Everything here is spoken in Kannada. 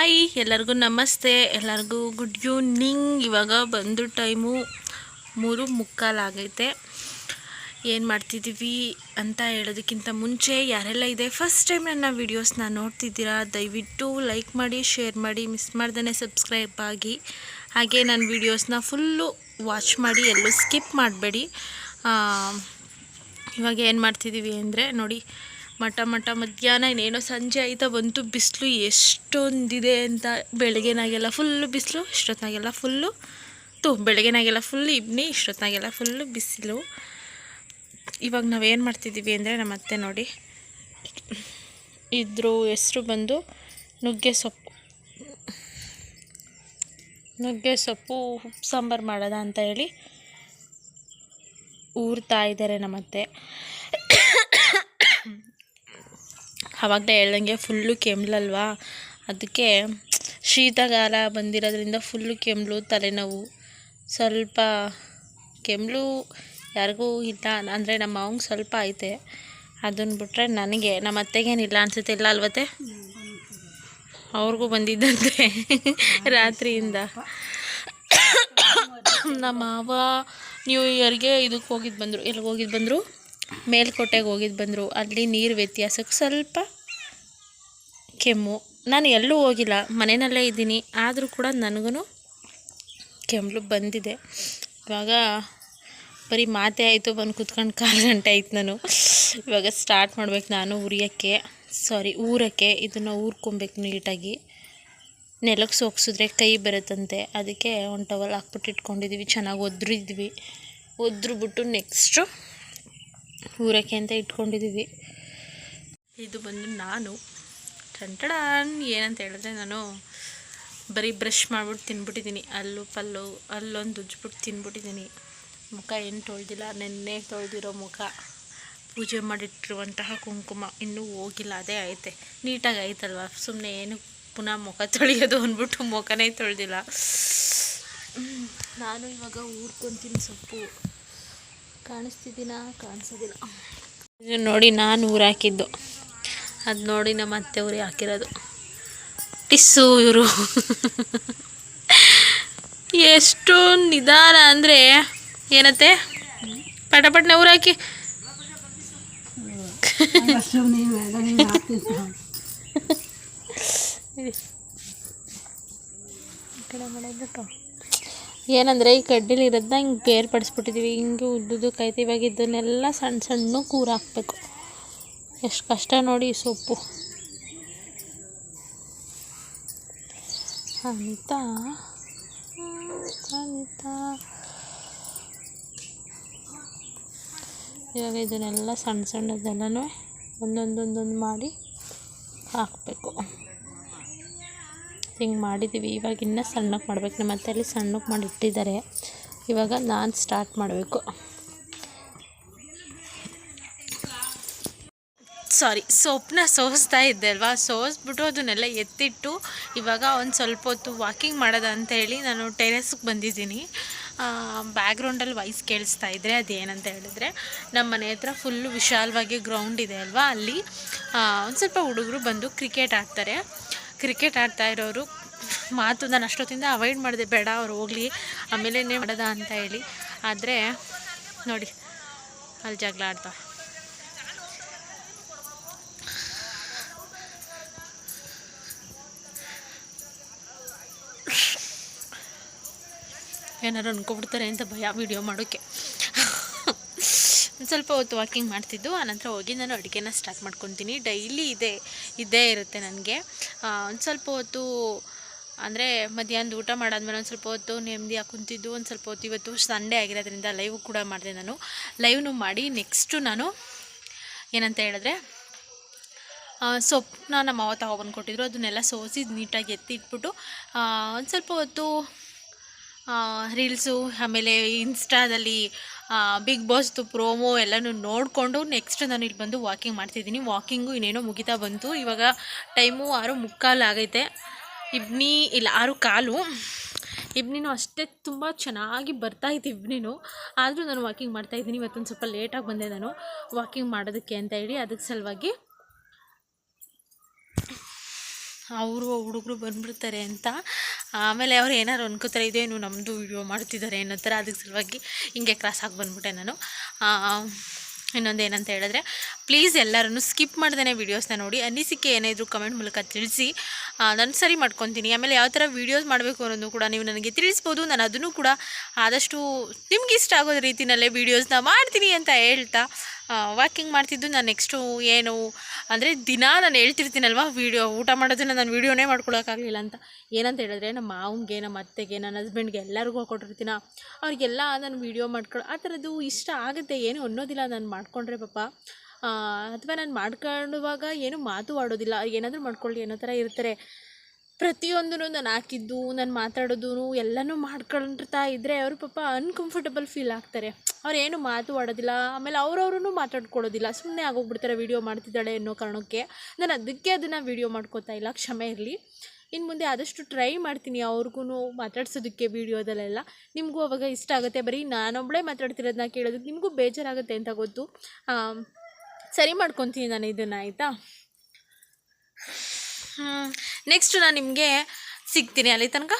ಹಾಯ್, ಎಲ್ಲರಿಗೂ ನಮಸ್ತೆ. ಎಲ್ಲರಿಗೂ ಗುಡ್ ಈವ್ನಿಂಗ್ ಇವಾಗ ಬಂದು ಟೈಮು ಮೂರು ಮುಕ್ಕಾಲಾಗೈತೆ ಏನು ಮಾಡ್ತಿದ್ದೀವಿ ಅಂತ ಹೇಳೋದಕ್ಕಿಂತ ಮುಂಚೆ ಯಾರೆಲ್ಲ ಇದೆ ಫಸ್ಟ್ ಟೈಮ್ ನನ್ನ ವೀಡಿಯೋಸ್ನ ನೋಡ್ತಿದ್ದೀರಾ, ದಯವಿಟ್ಟು ಲೈಕ್ ಮಾಡಿ ಶೇರ್ ಮಾಡಿ ಮಿಸ್ ಮಾಡ್ದೇ ಸಬ್ಸ್ಕ್ರೈಬ್ ಆಗಿ. ಹಾಗೆ ನನ್ನ ವೀಡಿಯೋಸ್ನ ಫುಲ್ಲು ವಾಚ್ ಮಾಡಿ, ಎಲ್ಲೂ ಸ್ಕಿಪ್ ಮಾಡಬೇಡಿ. ಇವಾಗ ಏನು ಮಾಡ್ತಿದ್ದೀವಿ ಅಂದರೆ ನೋಡಿ ಮಠ ಮಠ ಮಧ್ಯಾಹ್ನ ಇನ್ನೇನೋ ಸಂಜೆ ಆಯಿತಾ ಬಂತು, ಬಿಸಿಲು ಎಷ್ಟೊಂದಿದೆ ಅಂತ ಬೆಳಗ್ಗೆನಾಗೆಲ್ಲ ಫುಲ್ಲು ಬಿಸಿಲು ಇಷ್ಟೊತ್ತಿನಾಗೆಲ್ಲ ಫುಲ್ಲು ತು, ಬೆಳಗ್ಗೆನಾಗೆಲ್ಲ ಫುಲ್ಲು ಇಬ್ನಿ ಇಷ್ಟೊತ್ತಿನಾಗೆಲ್ಲ ಫುಲ್ಲು ಬಿಸಿಲು. ಇವಾಗ ನಾವೇನು ಮಾಡ್ತಿದ್ದೀವಿ ಅಂದರೆ ನಮ್ಮ ಅತ್ತೆ ನೋಡಿ, ಇದ್ರು ಹೆಸರು ಬಂದು ನುಗ್ಗೆ ಸೊಪ್ಪು. ನುಗ್ಗೆ ಸೊಪ್ಪು, ಉಪ್ಪು, ಸಾಂಬಾರು ಮಾಡೋದ ಅಂತ ಹೇಳಿ ಊರ್ತಾ ಇದ್ದಾರೆ ನಮ್ಮತ್ತೆ ಆವಾಗಲೇ ಹೇಳ್ದಂಗೆ ಫುಲ್ಲು ಕೆಮ್ಲಲ್ವಾ? ಅದಕ್ಕೆ ಶೀತಗಾಲ ಬಂದಿರೋದ್ರಿಂದ ಫುಲ್ಲು ಕೆಮ್ಲು ತಲೆನೋವು. ಸ್ವಲ್ಪ ಕೆಮ್ಲು ಯಾರಿಗೂ ಇಲ್ಲ ಅಂದರೆ ನಮ್ಮ ಮಾವಂಗೆ ಸ್ವಲ್ಪ ಐತೆ. ಅದನ್ನು ಬಿಟ್ರೆ ನನಗೆ, ನಮ್ಮ ಅತ್ತೆಗೇನಿಲ್ಲ ಅನಿಸುತ್ತೆ, ಇಲ್ಲ ಅಲ್ವತ್ತೆ ಅವ್ರಿಗೂ ಬಂದಿದ್ದಂತೆ ರಾತ್ರಿಯಿಂದ. ನಮ್ಮ ಮಾವ ನ್ಯೂ ಇಯರ್ಗೆ ಇದಕ್ಕೆ ಹೋಗಿದ್ದು ಬಂದರು. ಎಲ್ಲಿಗೆ ಹೋಗಿದ್ದು ಬಂದರು? ಮೇಲ್ಕೋಟೆಗೆ ಹೋಗಿದ್ದು ಬಂದರು. ಅಲ್ಲಿ ನೀರು ವ್ಯತ್ಯಾಸಕ್ಕೆ ಸ್ವಲ್ಪ ಕೆಮ್ಮು. ನಾನು ಎಲ್ಲೂ ಹೋಗಿಲ್ಲ. ಮನೆಯಲ್ಲೇ ಇದ್ದೀನಿ. ಆದರೂ ಕೂಡ ನನಗೂ ಕೆಮ್ಮಲು ಬಂದಿದೆ. ಇವಾಗ ಬರೀ ಮಾತೇ ಆಯಿತು. ಬಂದು ಕುತ್ಕೊಂಡು ಕಾಲು ಗಂಟೆ ಆಯ್ತು ನಾನು. ಇವಾಗ ಸ್ಟಾರ್ಟ್ ಮಾಡ್ಬೇಕು ನಾನು ಉರಿಯೋಕ್ಕೆ. ಸಾರಿ ಊರಕ್ಕೆ. ಇದನ್ನು ಊರ್ಕೊಬೇಕು ನೀಟಾಗಿ. ನೆಲಕ್ಕೆ ಸೋಕ್ಸಿದ್ರೆ ಕೈ ಬರುತ್ತಂತೆ. ಅದಕ್ಕೆ ಒಂದು ಟವಲ್ ಹಾಕ್ಬಿಟ್ಟು ಇಟ್ಕೊಂಡಿದ್ದೀವಿ ಚೆನ್ನಾಗಿ ಒದ್ರಿದ್ವಿ. ಒದ್ರು ಬಿಟ್ಟು ನೆಕ್ಸ್ಟು ಊರಕ್ಕೆ ಅಂತ ಇಟ್ಕೊಂಡಿದ್ದೀವಿ. ಇದು ಬಂದು ನಾನು ಟಂಟಡಾನ್ ಏನಂತ ಹೇಳಿದ್ರೆ ನಾನು ಬರೀ ಬ್ರಷ್ ಮಾಡ್ಬಿಟ್ಟು ತಿನ್ಬಿಟ್ಟಿದ್ದೀನಿ. ಅಲ್ಲೂ ಪಲ್ಲು, ಅಲ್ಲೊಂದು ಉಜ್ಬಿಟ್ಟು ತಿನ್ಬಿಟ್ಟಿದ್ದೀನಿ. ಮುಖ ಏನು ತೊಳೆದಿಲ್ಲ, ನೆನ್ನೆ ತೊಳೆದಿರೋ ಮುಖ. ಪೂಜೆ ಮಾಡಿಟ್ಟಿರುವಂತಹ ಕುಂಕುಮ ಇನ್ನೂ ಹೋಗಿಲ್ಲ, ಅದೇ ಐತೆ. ನೀಟಾಗಿ ಐತಲ್ವ? ಸುಮ್ಮನೆ ಏನು ಪುನಃ ಮುಖ ತೊಳೆಯೋದು ಅಂದ್ಬಿಟ್ಟು ಮುಖನೇ ತೊಳೆದಿಲ್ಲ. ನಾನು ಇವಾಗ ಊರ್ಕೊಂತೀನಿ ಸೊಪ್ಪು. ಕಾಣಿಸ್ತಿದ್ದೀನ? ಕಾಣಿಸೋದಿಲ್ಲ. ನೋಡಿ ನಾನು ಊರು ಹಾಕಿದ್ದು. ಅದು ನೋಡಿ ನಮ್ಮ ಅತ್ತೆ ಊರಿಗೆ ಹಾಕಿರೋದು. ಟಿಸ್ಸು ಇವರು. ಎಷ್ಟು ನಿಧಾನ ಅಂದರೆ ಏನತ್ತೆ? ಪಟಪಟ್ನೆ ಊರು ಹಾಕಿ. ಏನಂದರೆ ಈ ಕಡ್ಡಿಲಿ ಇರೋದನ್ನ ಹಿಂಗೆ ಬೇರ್ಪಡಿಸ್ಬಿಟ್ಟಿದ್ದೀವಿ ಹಿಂಗೆ ಉದ್ದುದಕ್ಕೈತೆ ಇವಾಗ ಇದನ್ನೆಲ್ಲ ಸಣ್ಣ ಸಣ್ಣ ಕೂರು ಹಾಕ್ಬೇಕು. ಎಷ್ಟು ಕಷ್ಟ ನೋಡಿ ಸೊಪ್ಪು. ಅಂತ ಅಂತ. ಇವಾಗ ಇದನ್ನೆಲ್ಲ ಸಣ್ಣ ಸಣ್ಣದೆಲ್ಲನೂ ಒಂದೊಂದೊಂದೊಂದು ಮಾಡಿ ಹಾಕಬೇಕು. ಹಿಂಗೆ ಮಾಡಿದ್ದೀವಿ ಇವಾಗ ಇನ್ನೂ ಸಣ್ಣಕ್ಕೆ ಮಾಡಬೇಕು. ನಮ್ಮ ಅಲ್ಲಿ ಸಣ್ಣಕ್ಕೆ ಮಾಡಿ ಇಟ್ಟಿದ್ದಾರೆ. ಇವಾಗ ನಾನು ಸ್ಟಾರ್ಟ್ ಮಾಡಬೇಕು. ಸಾರಿ ಸೊಪ್ಪನ್ನ ಸೋಸ್ತಾ ಇದ್ದೆ ಅಲ್ವಾ? ಸೋಸ್ಬಿಟ್ಟು ಅದನ್ನೆಲ್ಲ ಎತ್ತಿಟ್ಟು ಇವಾಗ ಒಂದು ಸ್ವಲ್ಪ ಹೊತ್ತು ವಾಕಿಂಗ್ ಮಾಡೋದ ಅಂತ ಹೇಳಿ ನಾನು ಟೆರೆಸ್ಗೆ ಬಂದಿದ್ದೀನಿ. ಬ್ಯಾಕ್ಗ್ರೌಂಡಲ್ಲಿ ವಾಯ್ಸ್ ಕೇಳಿಸ್ತಾ ಇದ್ದರೆ ಅದೇನಂತ ಹೇಳಿದ್ರೆ, ನಮ್ಮ ಮನೆ ಹತ್ರ ಫುಲ್ಲು ವಿಶಾಲವಾಗಿ ಗ್ರೌಂಡ್ ಇದೆ ಅಲ್ವಾ ಅಲ್ಲಿ? ಒಂದು ಸ್ವಲ್ಪ ಹುಡುಗರು ಬಂದು ಕ್ರಿಕೆಟ್ ಆಡ್ತಾರೆ. ಕ್ರಿಕೆಟ್ ಆಡ್ತಾ ಇರೋರು ಮಾತು ನಾನು ಅಷ್ಟೊತ್ತಿಂದ ಅವಾಯ್ಡ್ ಮಾಡಿದೆ, ಬೇಡ ಅವ್ರು ಹೋಗಲಿ, ಆಮೇಲೆ ಮಾಡದ ಅಂತ ಹೇಳಿ. ಆದರೆ, ನೋಡಿ, ಅಲ್ಲಿ ಜಗಳ ಆಡ್ತಾ ಏನಾರು ಅನ್ಕೊಬಿಡ್ತಾರೆ ಅಂತ ಭಯ ವಿಡಿಯೋ ಮಾಡೋಕ್ಕೆ ಒಂದು ಸ್ವಲ್ಪ ಹೊತ್ತು ವಾಕಿಂಗ್ ಮಾಡ್ತಿದ್ದು, ಆನಂತರ ಹೋಗಿ ನಾನು ಅಡುಗೆನ ಸ್ಟಾರ್ಟ್ ಮಾಡ್ಕೊತೀನಿ. ಡೈಲಿ ಇದೇ, ಇದ್ದೇ ಇರುತ್ತೆ ನನಗೆ. ಒಂದು ಸ್ವಲ್ಪ ಹೊತ್ತು, ಅಂದರೆ ಮಧ್ಯಾಹ್ನದ ಊಟ ಮಾಡಾದ್ಮೇಲೆ ಒಂದು ಸ್ವಲ್ಪ ಹೊತ್ತು ನೆಮ್ಮದಿಯಾಗಿ ಕುಂತಿದ್ದು, ಒಂದು ಸ್ವಲ್ಪ ಹೊತ್ತು ಇವತ್ತು ಸಂಡೇ ಆಗಿರೋದ್ರಿಂದ ಲೈವ್ ಕೂಡ ಮಾಡಿದೆ ನಾನು. ಲೈವ್ನು ಮಾಡಿ ನೆಕ್ಸ್ಟು ನಾನು ಏನಂತ ಹೇಳಿದ್ರೆ ಸೊಪ್ಪನ್ನ ನಮ್ಮ ಮಾವ ತಗೊಬಂದು ಕೊಟ್ಟಿದ್ರು. ಅದನ್ನೆಲ್ಲ ಸೋಸಿ ನೀಟಾಗಿ ಎತ್ತಿ ಇಟ್ಬಿಟ್ಟು ಒಂದು ಸ್ವಲ್ಪ ಹೊತ್ತು ರೀಲ್ಸು ಆಮೇಲೆ ಇನ್ಸ್ಟಾದಲ್ಲಿ ಬಿಗ್ ಬಾಸ್ದು ಪ್ರೋಮೋ ಎಲ್ಲನೂ ನೋಡಿಕೊಂಡು ನೆಕ್ಸ್ಟ್ ನಾನು ಇಲ್ಲಿ ಬಂದು ವಾಕಿಂಗ್ ಮಾಡ್ತಿದ್ದೀನಿ. ವಾಕಿಂಗು ಇನ್ನೇನೋ ಮುಗಿತಾ ಬಂತು. ಇವಾಗ ಟೈಮು ಆರು ಮುಕ್ಕಾಲು ಆಗೈತೆ. ಇಬ್ನಿ, ಇಲ್ಲ ಆರು ಕಾಲು. ಇಬ್ನಿನೂ ಅಷ್ಟೇ ತುಂಬ ಚೆನ್ನಾಗಿ ಬರ್ತಾ ಬರ್ತಾಯಿತ್ತು ಇಬ್ನಿನೂ. ಆದರೂ ನಾನು ವಾಕಿಂಗ್ ಮಾಡ್ತಾಯಿದ್ದೀನಿ ಇವತ್ತೊಂದು ಸ್ವಲ್ಪ ಲೇಟಾಗಿ ಬಂದೆ ನಾನು. ವಾಕಿಂಗ್ ಮಾಡೋದಕ್ಕೆ ಅಂತ ಹೇಳಿ, ಅದಕ್ಕೆ ಸಲುವಾಗಿ ಅವರು ಹುಡುಗರು ಬಂದ್ಬಿಡ್ತಾರೆ ಅಂತ. ಆಮೇಲೆ ಅವ್ರು ಏನಾರು ಅನ್ಕೋತಾರೆ, ಇದೇನು ನಮ್ಮದು ವಿಡಿಯೋ ಮಾಡ್ತಿದ್ದಾರೆ ಅನ್ನೋ ಥರ ಅದಕ್ಕೆ ಸಲುವಾಗಿ ಹಿಂಗೆ ಕ್ರಾಸ್ ಆಗಿ ಬಂದ್ಬಿಟ್ಟೆ ನಾನು. ಇನ್ನೊಂದು ಏನಂತ ಹೇಳಿದ್ರೆ ಪ್ಲೀಸ್ ಎಲ್ಲರೂ ಸ್ಕಿಪ್ ಮಾಡ್ದೇ ವೀಡಿಯೋಸ್ನ ನೋಡಿ. ಅನಿಸಿಕೆ ಏನಾದರೂ ಕಮೆಂಟ್ ಮೂಲಕ ತಿಳಿಸಿ. ನಾನು ಸರಿ ಮಾಡ್ಕೊತೀನಿ. ಆಮೇಲೆ ಯಾವ ಥರ ವೀಡಿಯೋಸ್ ಮಾಡಬೇಕು ಅನ್ನೋದು ಕೂಡ ನೀವು ನನಗೆ ತಿಳಿಸ್ಬೋದು. ನಾನು ಅದನ್ನು ಕೂಡ ಆದಷ್ಟು ನಿಮ್ಗೆ ಇಷ್ಟ ಆಗೋ ರೀತಿಯಲ್ಲೇ ವೀಡಿಯೋಸ್ನ ಮಾಡ್ತೀನಿ ಅಂತ ಹೇಳ್ತಾ ವಾಕಿಂಗ್ ಮಾಡ್ತಿದ್ದು. ನಾನು ನೆಕ್ಸ್ಟು ಏನು ಅಂದರೆ ದಿನ ನಾನು ಹೇಳ್ತಿರ್ತೀನಲ್ವ ವೀಡಿಯೋ ಊಟ ಮಾಡೋದನ್ನು ನಾನು ವೀಡಿಯೋನೇ ಮಾಡ್ಕೊಳೋಕ್ಕಾಗಲಿಲ್ಲ ಅಂತ. ಏನಂತ ಹೇಳಿದ್ರೆ ನಮ್ಮ ಮಾವಂಗೆ, ನಮ್ಮ ಅತ್ತೆಗೆ, ನನ್ನ ಹಸ್ಬೆಂಡ್ಗೆ ಎಲ್ಲರಿಗೂ ಕೊಟ್ಟಿರ್ತೀನ. ಅವ್ರಿಗೆಲ್ಲ ನಾನು ವೀಡಿಯೋ ಮಾಡ್ಕೊಳ್ಳೋ ಆ ಥರದ್ದು ಇಷ್ಟ ಆಗುತ್ತೆ ಏನು ಅನ್ನೋದಿಲ್ಲ ನಾನು ಮಾಡಿಕೊಂಡ್ರೆ ಪಾಪ. ಅಥವಾ ನಾನು ಮಾಡ್ಕೊಳ್ಳುವಾಗ ಏನು ಮಾತು ಆಡೋದಿಲ್ಲ. ಏನಾದರೂ ಮಾಡ್ಕೊಳ್ಳಿ ಅನ್ನೋ ಥರ ಇರ್ತಾರೆ. ಪ್ರತಿಯೊಂದೂ ನಾನು ಹಾಕಿದ್ದು, ನಾನು ಮಾತಾಡೋದು ಎಲ್ಲನೂ ಮಾಡ್ಕೊಂಡಿರ್ತಾ ಇದ್ದರೆ ಅವರು ಪಾಪ ಅನ್ಕಂಫರ್ಟಬಲ್ ಫೀಲ್ ಆಗ್ತಾರೆ. ಅವ್ರು ಏನು ಮಾತು ಆಡೋದಿಲ್ಲ. ಆಮೇಲೆ ಅವ್ರವ್ರೂ ಮಾತಾಡ್ಕೊಳ್ಳೋದಿಲ್ಲ. ಸುಮ್ಮನೆ ಆಗೋಗ್ಬಿಡ್ತಾರೆ ವೀಡಿಯೋ ಮಾಡ್ತಿದ್ದಾಳೆ ಅನ್ನೋ ಕಾರಣಕ್ಕೆ. ನಾನು ಅದಕ್ಕೆ ಅದನ್ನು ವೀಡಿಯೋ ಮಾಡ್ಕೋತಾ ಇಲ್ಲ. ಕ್ಷಮೆ ಇರಲಿ. ಇನ್ನು ಮುಂದೆ ಆದಷ್ಟು ಟ್ರೈ ಮಾಡ್ತೀನಿ ಅವ್ರಿಗೂ ಮಾತಾಡ್ಸೋದಕ್ಕೆ ವೀಡಿಯೋದಲ್ಲೆಲ್ಲ ನಿಮಗೂ ಅವಾಗ ಇಷ್ಟ ಆಗುತ್ತೆ. ಬರೀ ನಾನೊಬ್ಬಳೇ ಮಾತಾಡ್ತಿರೋದನ್ನ ಕೇಳೋದಕ್ಕೆ ನಿಮಗೂ ಬೇಜಾರಾಗುತ್ತೆ ಅಂತ ಗೊತ್ತು. ಸರಿ ಮಾಡ್ಕೊತೀನಿ ನಾನು ಇದನ್ನು ಆಯಿತಾ? ನೆಕ್ಸ್ಟ್ ನಾನು ನಿಮಗೆ ಸಿಗ್ತೀನಿ ಅಲ್ಲಿ ತನಕ.